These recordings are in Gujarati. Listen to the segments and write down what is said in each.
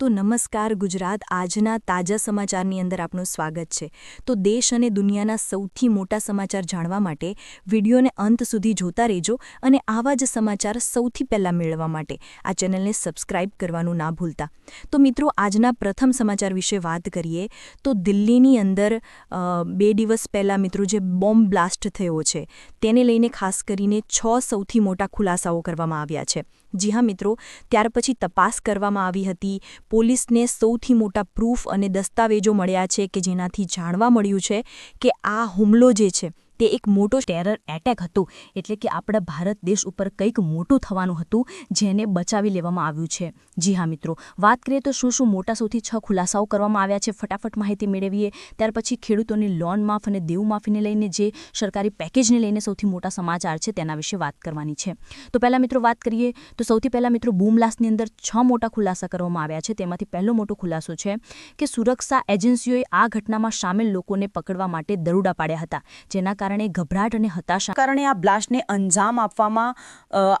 તો નમસ્કાર ગુજરાત, આજના તાજા સમાચારની અંદર આપનું સ્વાગત છે. તો દેશ અને દુનિયાના સૌથી મોટા સમાચાર જાણવા માટે વિડીયોને અંત સુધી જોતા રહેજો અને આવા જ સમાચાર સૌથી પહેલાં મેળવવા માટે આ ચેનલને સબસ્ક્રાઇબ કરવાનું ના ભૂલતા. તો મિત્રો, આજના પ્રથમ સમાચાર વિશે વાત કરીએ તો દિલ્હીની અંદર બે દિવસ પહેલાં મિત્રો જે બોમ્બ બ્લાસ્ટ થયો છે, તેને લઈને ખાસ કરીને છ સૌથી મોટા ખુલાસાઓ કરવામાં આવ્યા છે. જી હા મિત્રો, ત્યાર પછી તપાસ કરવામાં આવી હતી. પોલીસને સૌથી મોટા પ્રૂફ અને દસ્તાવેજો મળ્યા છે કે જેનાથી જાણવા મળ્યું છે કે આ હુમલો જે છે તે એક મોટો ટેરર એટેક હતો. એટલે કે આપણા ભારત દેશ ઉપર કંઈક મોટું થવાનું હતું, જેને બચાવી લેવામાં આવ્યું છે. જી હા મિત્રો, વાત કરીએ તો શું શું મોટા સૌથી છ ખુલાસાઓ કરવામાં આવ્યા છે, ફટાફટ માહિતી મેળવીએ. ત્યાર પછી ખેડૂતોની લોન માફ અને દેવું માફીને લઈને જે સરકારી પેકેજને લઈને સૌથી મોટા સમાચાર છે, તેના વિશે વાત કરવાની છે. તો પહેલાં મિત્રો વાત કરીએ, તો સૌથી પહેલાં મિત્રો બૂમલાસની અંદર છ મોટા ખુલાસા કરવામાં આવ્યા છે. તેમાંથી પહેલો મોટો ખુલાસો છે કે સુરક્ષા એજન્સીઓએ આ ઘટનામાં સામેલ લોકોને પકડવા માટે દરોડા પાડ્યા હતા, જેના કારણે ગભરાટ અને હતાશા કારણે આ બ્લાસ્ટને અંજામ આપવામાં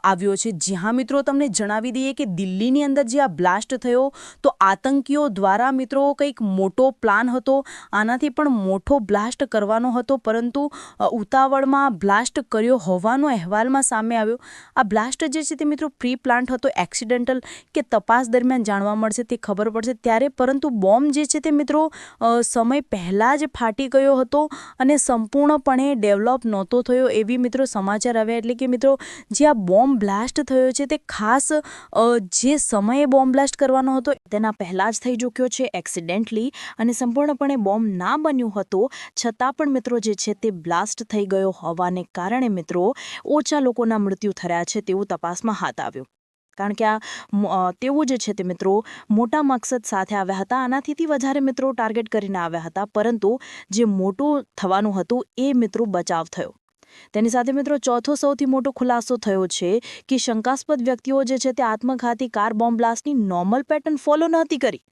આવ્યો છે. જ્યાં મિત્રો, તમને જણાવી દઈએ કે દિલ્હીની અંદર જે આ બ્લાસ્ટ થયો, તો આતંકીઓ દ્વારા, મિત્રો, કંઈક મોટો પ્લાન હતો. આનાથી પણ મોટો બ્લાસ્ટ કરવાનો હતો, પરંતુ ઉતાવળમાં બ્લાસ્ટ કર્યો હોવાનો અહેવાલમાં સામે આવ્યો. આ બ્લાસ્ટ જે છે તે, મિત્રો, પ્રી પ્લાન્ટ હતો, એક્સિડેન્ટલ, કે તપાસ દરમિયાન જાણવા મળશે તે ખબર પડશે ત્યારે. પરંતુ બોમ્બ જે છે તે, મિત્રો સમય પહેલાં જ ફાટી ગયો હતો અને સંપૂર્ણપણે ડેવલપ નહોતો થયો એવી મિત્રો સમાચાર આવ્યા. એટલે કે મિત્રો, જે આ બોમ્બ બ્લાસ્ટ થયો છે તે ખાસ જે સમયે બોમ્બ બ્લાસ્ટ કરવાનો હતો તેના પહેલાં જ થઈ ચૂક્યો છે એક્સિડેન્ટલી અને સંપૂર્ણપણે બોમ્બ ના બન્યો હતો. છતાં પણ મિત્રો જે છે તે બ્લાસ્ટ થઈ ગયો હોવાને કારણે મિત્રો ઓછા લોકોના મૃત્યુ થયા છે તેવું તપાસમાં હાથ આવ્યું. કારણ કે આ તેઓ જે છે તે મિત્રો મોટા મકસદ સાથે આવ્યા હતા. આનાથીથી વધારે મિત્રો ટાર્ગેટ કરીને આવ્યા હતા. પરંતુ જે મોટું થવાનું હતું એ મિત્રો બચાવ થયો. તેની સાથે મિત્રો ચોથો સૌથી મોટો ખુલાસો થયો છે કે શંકાસ્પદ વ્યક્તિઓ જે છે તે આત્મઘાતી કાર બોમ્બ બ્લાસ્ટની નોર્મલ પેટર્ન ફોલો નહોતી કરી.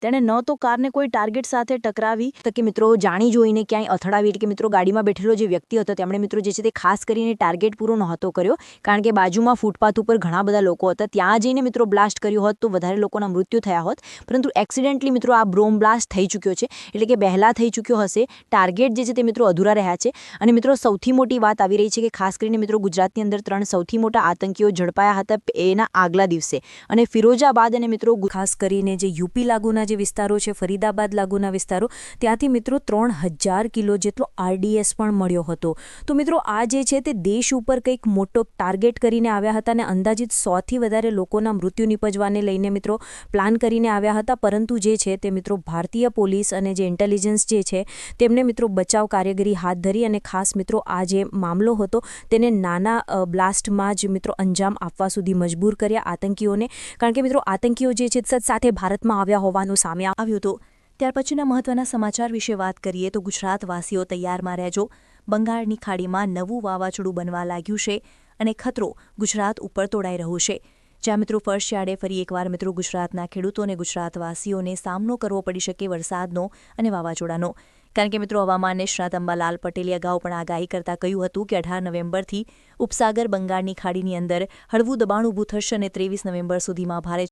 તેણે ન તો કારને કોઈ ટાર્ગેટ સાથે ટકરાવી. તો કે મિત્રો, જાણી જોઈને ક્યાંય અથડાવી એટલે કે મિત્રો, ગાડીમાં બેઠેલો જે વ્યક્તિ હતો, તેમણે મિત્રો જે છે તે ખાસ કરીને ટાર્ગેટ પૂરો નહોતો કર્યો. કારણ કે બાજુમાં ફૂટપાથ ઉપર ઘણા બધા લોકો હતા. ત્યાં જઈને મિત્રો બ્લાસ્ટ કર્યો હોત તો વધારે લોકોના મૃત્યુ થયા હોત. પરંતુ એક્સિડેન્ટલી મિત્રો આ બ્રોમ બ્લાસ્ટ થઈ ચૂક્યો છે. એટલે કે પહેલાં થઈ ચૂક્યો હશે. ટાર્ગેટ જે છે તે મિત્રો અધૂરા રહ્યા છે. અને મિત્રો સૌથી મોટી વાત આવી રહી છે કે ખાસ કરીને મિત્રો ગુજરાતની અંદર ત્રણ સૌથી મોટા આતંકીઓ ઝડપાયા હતા એના આગલા દિવસે. અને ફિરોજાબાદ અને મિત્રો ખાસ કરીને જે યુપી લાગુના જે વિસ્તારો છે, ફરીદાબાદ લાગુના વિસ્તારો, ત્યાંથી મિત્રો ત્રણ હજાર કિલો જેટલો આરડીએસ પણ મળ્યો હતો. તો મિત્રો આ જે છે તે દેશ ઉપર કંઈક મોટો ટાર્ગેટ કરીને આવ્યા હતા અને અંદાજિત સોથી વધારે લોકોના મૃત્યુ નિપજવાને લઈને મિત્રો પ્લાન કરીને આવ્યા હતા. પરંતુ જે છે તે મિત્રો ભારતીય પોલીસ અને જે ઇન્ટેલિજન્સ જે છે તેમને મિત્રો બચાવ કાર્યગરી હાથ ધરી અને ખાસ મિત્રો આ જે મામલો હતો તેને નાના બ્લાસ્ટમાં જ મિત્રો અંજામ આપવા સુધી મજબૂર કર્યા આતંકીઓને. કારણ કે મિત્રો આતંકીઓ જે છે સાથે ભારતમાં આવ્યા હોવાનું સામે આવ્યું હતું. ત્યાર પછીના મહત્વના સમાચાર વિશે વાત કરીએ તો ગુજરાતવાસીઓ તૈયારમાં રહેજો. બંગાળની ખાડીમાં નવું વાવાઝોડું બનવા લાગ્યું છે અને ખતરો ગુજરાત ઉપર તોડાઈ રહ્યો છે. જ્યાં મિત્રો ફર્સ્ટ ફરી એકવાર મિત્રો ગુજરાતના ખેડૂતો અને ગુજરાતવાસીઓને સામનો કરવો પડી શકે વરસાદનો અને વાવાઝોડાનો. કારણ કે મિત્રો હવામાન નિષ્ણાત અંબાલાલ પટેલે અગાઉ પણ આગાહી કરતા કહ્યું હતું કે અઢાર નવેમ્બરથી ઉપસાગર બંગાળની ખાડીની અંદર હળવું દબાણ ઊભું થશે અને ત્રેવીસ નવેમ્બર સુધીમાં ભારે